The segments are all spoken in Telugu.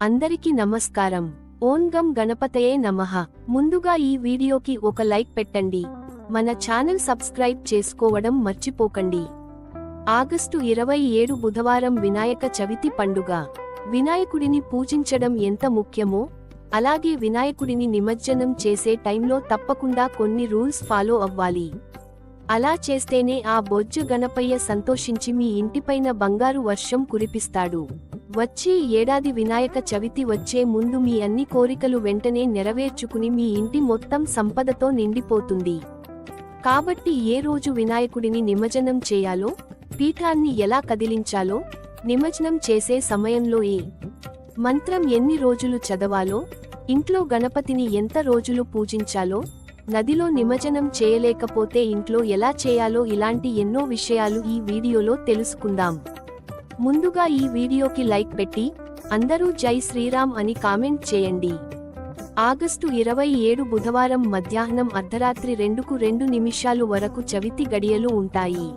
అందరికీ నమస్కారం. ఓన్గం గణపతయే నమః. ముందుగా ఈ వీడియోకి ఒక లైక్ పెట్టండి. మన ఛానల్ సబ్స్క్రైబ్ చేసుకోవడం మర్చిపోకండి. ఆగస్టు ఇరవై ఏడు బుధవారం వినాయక చవితి పండుగ. వినాయకుడిని పూజించడం ఎంత ముఖ్యమో అలాగే వినాయకుడిని నిమజ్జనం చేసే టైంలో తప్పకుండా కొన్ని రూల్స్ ఫాలో అవ్వాలి. అలా చేస్తేనే ఆ బొజ్జ గణపయ్య సంతోషించి మీ ఇంటిపైన బంగారు వర్షం కురిపిస్తాడు. వచ్చే ఏడాది వినాయక చవితి వచ్చే ముందు మీ అన్ని కోరికలు వెంటనే నెరవేర్చుకుని మీ ఇంటి మొత్తం సంపదతో నిండిపోతుంది. కాబట్టి ఏ రోజు వినాయకుడిని నిమజ్జనం చేయాలో పీఠాన్ని ఎలా కదిలించాలో నిమజ్జనం చేసే సమయంలో ఏ మంత్రం ఎన్ని రోజులు చదవాలో ఇంట్లో గణపతిని ఎంత రోజులు పూజించాలో నదిలో నిమజ్జనం చేయలేకపోతే ఇంట్లో ఎలా చేయాలో ఇలాంటి ఎన్నో విషయాలు ఈ వీడియోలో తెలుసుకుందాం. ముందుగా ఈ వీడియోకి లైక్ పెట్టి అందరూ జై శ్రీరామ్ అని కామెంట్ చేయండి. ఆగస్టు ఇరవై ఏడు బుధవారం మధ్యాహ్నం అర్ధరాత్రి రెండుకు రెండు నిమిషాలు వరకు చవితి గడియలు ఉంటాయి.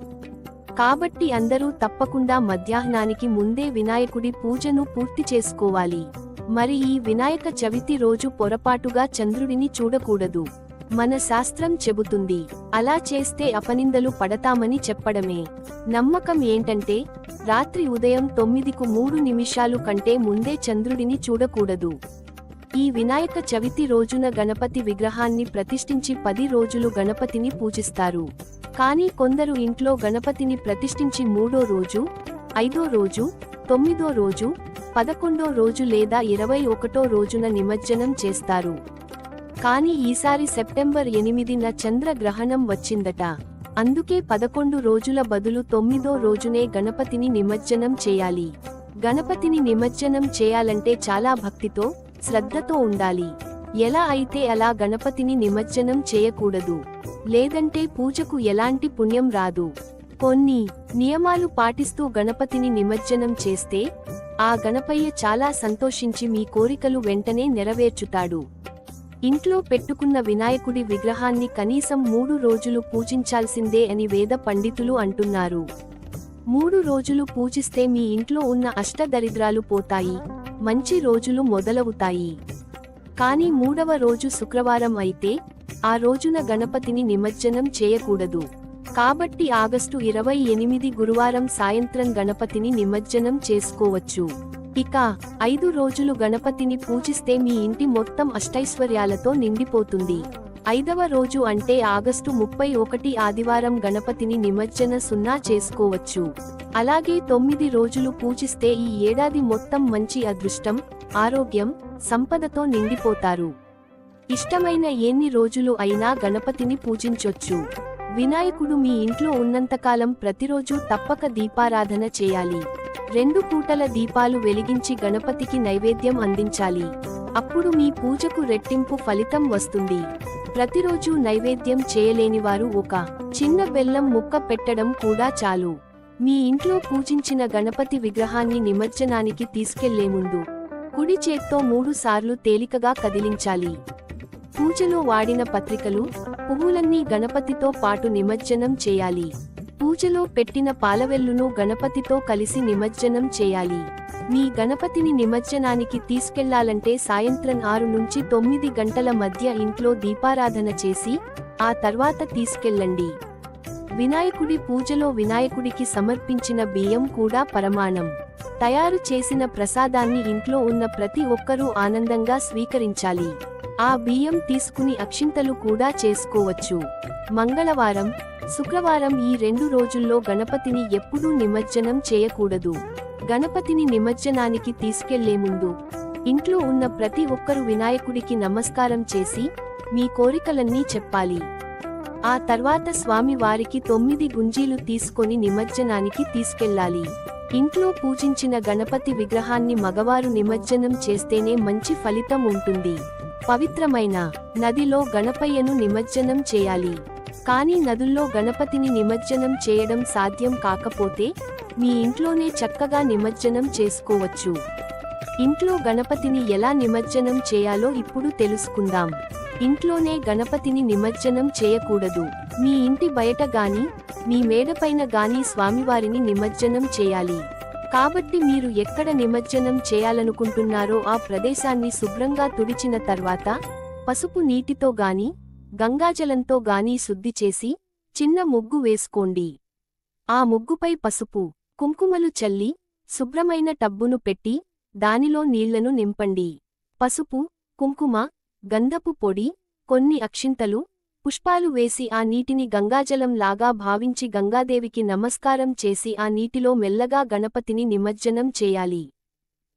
కాబట్టి అందరూ తప్పకుండా మధ్యాహ్నానికి ముందే వినాయకుడి పూజను పూర్తి చేసుకోవాలి. మరి ఈ వినాయక చవితి రోజు పొరపాటుగా చంద్రుడిని చూడకూడదు. మన శాస్త్రం చెబుతుంది అలా చేస్తే అపనిందలు పడతామని చెప్పడమే. నమ్మకం ఏంటంటే రాత్రి ఉదయం తొమ్మిదికు మూడు నిమిషాలు కంటే ముందే చంద్రుడిని చూడకూడదు. ఈ వినాయక చవితి రోజున గణపతి విగ్రహాన్ని ప్రతిష్ఠించి పది రోజులు గణపతిని పూజిస్తారు. కానీ కొందరు ఇంట్లో గణపతిని ప్రతిష్ఠించి మూడో రోజు ఐదో రోజు తొమ్మిదో రోజు పదకొండో రోజు లేదా ఇరవై ఒకటో రోజున నిమజ్జనం చేస్తారు. కానీ ఈసారి సెప్టెంబర్ ఎనిమిదిన చంద్రగ్రహణం వచ్చిందట. అందుకే పదకొండు రోజుల బదులు తొమ్మిదో రోజునే గణపతిని నిమజ్జనం చేయాలి. గణపతిని నిమజ్జనం చేయాలంటే చాలా భక్తితో శ్రద్ధతో ఉండాలి. ఎలా అయితే అలా గణపతిని నిమజ్జనం చేయకూడదు. లేదంటే పూజకు ఎలాంటి పుణ్యం రాదు. కొన్ని నియమాలు పాటిస్తూ గణపతిని నిమజ్జనం చేస్తే ఆ గణపయ్య చాలా సంతోషించి మీ కోరికలు వెంటనే నెరవేర్చుతాడు. ఇంట్లో పెట్టుకున్న వినాయకుడి విగ్రహాన్ని కనీసం మూడు రోజులు పూజించాల్సిందే అని వేద పండితులు అంటున్నారు. మూడు రోజులు పూజిస్తే మీ ఇంట్లో ఉన్న అష్టదరిద్రాలు పోతాయి మంచి రోజులు మొదలవుతాయి. కానీ మూడవ రోజు శుక్రవారం అయితే ఆ రోజున గణపతిని నిమజ్జనం చేయకూడదు. కాబట్టి ఆగస్టు ఇరవై ఎనిమిది గురువారం సాయంత్రం గణపతిని నిమజ్జనం చేసుకోవచ్చు. ఇక ఐదు రోజులు గణపతిని పూజిస్తే మీ ఇంటి మొత్తం అష్టైశ్వర్యాలతో నిండిపోతుంది. ఐదవ రోజు అంటే ఆగస్టు ముప్పై ఒకటి ఆదివారం గణపతిని నిమజ్జన సున్నా చేసుకోవచ్చు. అలాగే తొమ్మిది రోజులు పూజిస్తే ఈ ఏడాది మొత్తం మంచి అదృష్టం ఆరోగ్యం సంపదతో నిండిపోతారు. ఇష్టమైన ఎన్ని రోజులు అయినా గణపతిని పూజించొచ్చు. వినాయకుడు మీ ఇంట్లో ఉన్నంతకాలం ప్రతిరోజు తప్పక దీపారాధన చేయాలి. రెండు పూటల దీపాలు వెలిగించి గణపతికి నైవేద్యం అందించాలి. అప్పుడు మీ పూజకు రెట్టింపు ఫలితం వస్తుంది. ప్రతిరోజు నైవేద్యం చేయలేనివారు ఒక చిన్న బెల్లం ముక్క పెట్టడం కూడా చాలు. మీ ఇంట్లో పూజించిన గణపతి విగ్రహాన్ని నిమజ్జనానికి తీసుకెళ్ళే ముందు కుడి చేత్తో మూడు సార్లు తేలికగా కదిలించాలి. పూజలో వాడిన పత్రికలు పువ్వులన్నీ గణపతితో పాటు నిమజ్జనం చేయాలి. పూజలో పెట్టిన పాలవెల్లును గణపతితో కలిసి నిమజ్జనం చేయాలి. మీ గణపతిని నిమజ్జనానికి తీసుకెళ్ళాలంటే సాయంత్రం ఆరు నుంచి తొమ్మిది గంటల మధ్య ఇంట్లో దీపారాధన చేసి ఆ తర్వాత తీసుకెళ్ళండి. వినాయకుడి పూజలో వినాయకుడికి సమర్పించిన బియ్యం కూడా పరమాణం. తయారు చేసిన ప్రసాదాన్ని ఇంట్లో ఉన్న ప్రతి ఒక్కరూ ఆనందంగా స్వీకరించాలి. ఆ బియ్యం తీసుకుని అక్షింతలు కూడా చేసుకోవచ్చు. మంగళవారం శుక్రవారం ఈ రెండు రోజుల్లో గణపతిని ఎప్పుడూ నిమజ్జనం చేయకూడదు. గణపతిని నిమజ్జనానికి తీసుకెళ్ళే ముందు ఇంట్లో ఉన్న ప్రతి ఒక్కరు వినాయకుడికి నమస్కారం చేసి మీ కోరికలన్నీ చెప్పాలి. ఆ తర్వాత స్వామి వారికి తొమ్మిది గుంజీలు తీసుకొని నిమజ్జనానికి తీసుకెళ్ళాలి ఇంట్లో పూజించిన గణపతి విగ్రహాన్ని మగవారు నిమజ్జనం చేస్తేనే మంచి ఫలితం ఉంటుంది. పవిత్రమైన నదిలో గణపయ్యను నిమజ్జనం చేయాలి. కానీ నదుల్లో గణపతిని నిమజ్జనం చేయడం సాధ్యం కాకపోతే మీ ఇంట్లోనే చక్కగా నిమజ్జనం చేసుకోవచ్చు. ఇంట్లో గణపతిని ఎలా నిమజ్జనం చేయాలో ఇప్పుడు తెలుసుకుందాం. ఇంట్లోనే గణపతిని నిమజ్జనం చేయకూడదు. మీ ఇంటి బయట గాని మీ మేడపైన గాని స్వామివారిని నిమజ్జనం చేయాలి. కాబట్టి మీరు ఎక్కడ నిమజ్జనం చేయాలనుకుంటున్నారో ఆ ప్రదేశాన్ని శుభ్రంగా తుడిచిన తర్వాత పసుపు నీటితో గాని గంగాజలంతో గాని శుద్ధి చేసి చిన్న ముగ్గు వేసుకోండి. ఆ ముగ్గుపై పసుపు కుంకుమలు చల్లి శుభ్రమైన టబ్బును పెట్టి దానిలో నీళ్ళను నింపండి. పసుపు కుంకుమ గంధపు పొడి కొన్ని అక్షింతలు పుష్పాలు వేసి ఆ నీటిని గంగాజలం లాగా భావించి గంగాదేవికి నమస్కారం చేసి ఆ నీటిలో మెల్లగా గణపతిని నిమజ్జనం చేయాలి.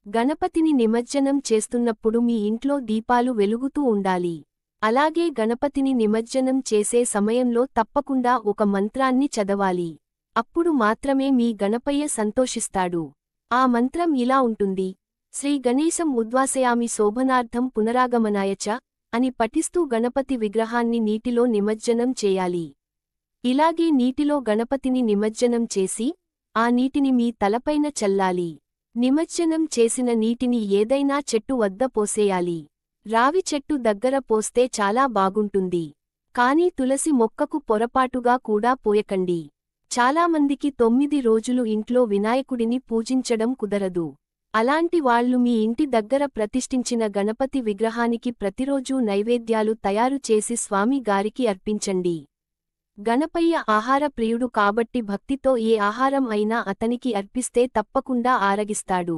గణపతిని నిమజ్జనం చేస్తున్నప్పుడు మీ ఇంట్లో దీపాలు వెలుగుతూ ఉండాలి. అలాగే గణపతిని నిమజ్జనం చేసే సమయంలో తప్పకుండా ఒక మంత్రాన్ని చదవాలి. అప్పుడు మాత్రమే మీ గణపయ్య సంతోషిస్తాడు. ఆ మంత్రం ఇలా ఉంటుంది. శ్రీ గణేశం ఉద్వాసయామి శోభనార్థం పునరాగమనాయచ అని పఠిస్తూ గణపతి విగ్రహాన్ని నీటిలో నిమజ్జనం చేయాలి. ఇలాగే నీటిలో గణపతిని నిమజ్జనం చేసి ఆ నీటిని మీ తలపైన చల్లాలి. నిమజ్జనం చేసిన నీటిని ఏదైనా చెట్టు వద్ద పోసేయాలి. రావి చెట్టు దగ్గర పోస్తే చాలా బాగుంటుంది. కానీ తులసి మొక్కకు పొరపాటుగా కూడా పోయకండి. చాలామందికి తొమ్మిది రోజులు ఇంట్లో వినాయకుడిని పూజించడం కుదరదు. అలాంటి వాళ్ళు మీ ఇంటి దగ్గర ప్రతిష్ఠించిన గణపతి విగ్రహానికి ప్రతిరోజూ నైవేద్యాలు తయారు చేసి స్వామి గారికి అర్పించండి. గణపయ్య ఆహార ప్రియుడు కాబట్టి భక్తితో ఏ ఆహారం అయినా అతనికి అర్పిస్తే తప్పకుండా ఆరగిస్తాడు.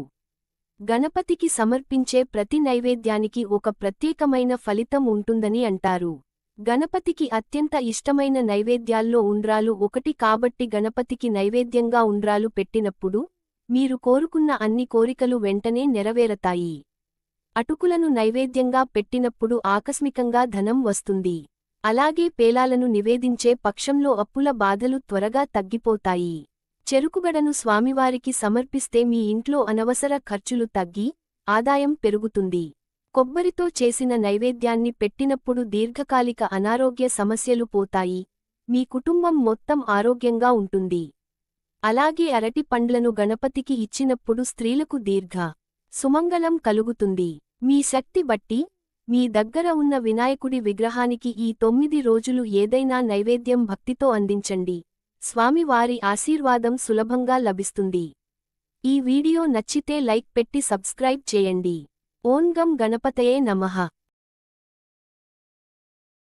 గణపతికి సమర్పించే ప్రతి నైవేద్యానికి ఒక ప్రత్యేకమైన ఫలితం ఉంటుందని అంటారు. గణపతికి అత్యంత ఇష్టమైన నైవేద్యాల్లో ఉండ్రాలు ఒకటి కాబట్టి గణపతికి నైవేద్యంగా ఉండ్రాలు పెట్టినప్పుడు మీరు కోరుకున్న అన్ని కోరికలు వెంటనే నెరవేరతాయి. అటుకులను నైవేద్యంగా పెట్టినప్పుడు ఆకస్మికంగా ధనం వస్తుంది. అలాగే పేలాలను నివేదించే పక్షంలో అప్పుల బాధలు త్వరగా తగ్గిపోతాయి. చెరుకుగడను స్వామివారికి సమర్పిస్తే మీ ఇంట్లో అనవసర ఖర్చులు తగ్గి ఆదాయం పెరుగుతుంది. కొబ్బరితో చేసిన నైవేద్యాన్ని పెట్టినప్పుడు దీర్ఘకాలిక అనారోగ్య సమస్యలు పోతాయి. మీ కుటుంబం మొత్తం ఆరోగ్యంగా ఉంటుంది. అలాగే అరటి పండ్లను గణపతికి ఇచ్చినప్పుడు స్త్రీలకు దీర్ఘ సుమంగళం కలుగుతుంది. మీ శక్తి బట్టి మీ దగ్గర ఉన్న వినాయకుడి విగ్రహానికి ఈ తొమ్మిది రోజులు ఏదైనా నైవేద్యం భక్తితో అందించండి. స్వామివారి ఆశీర్వాదం సులభంగా లభిస్తుంది. ఈ వీడియో నచ్చితే లైక్ పెట్టి సబ్స్క్రైబ్ చేయండి. ఓం గం గణపతయే నమః.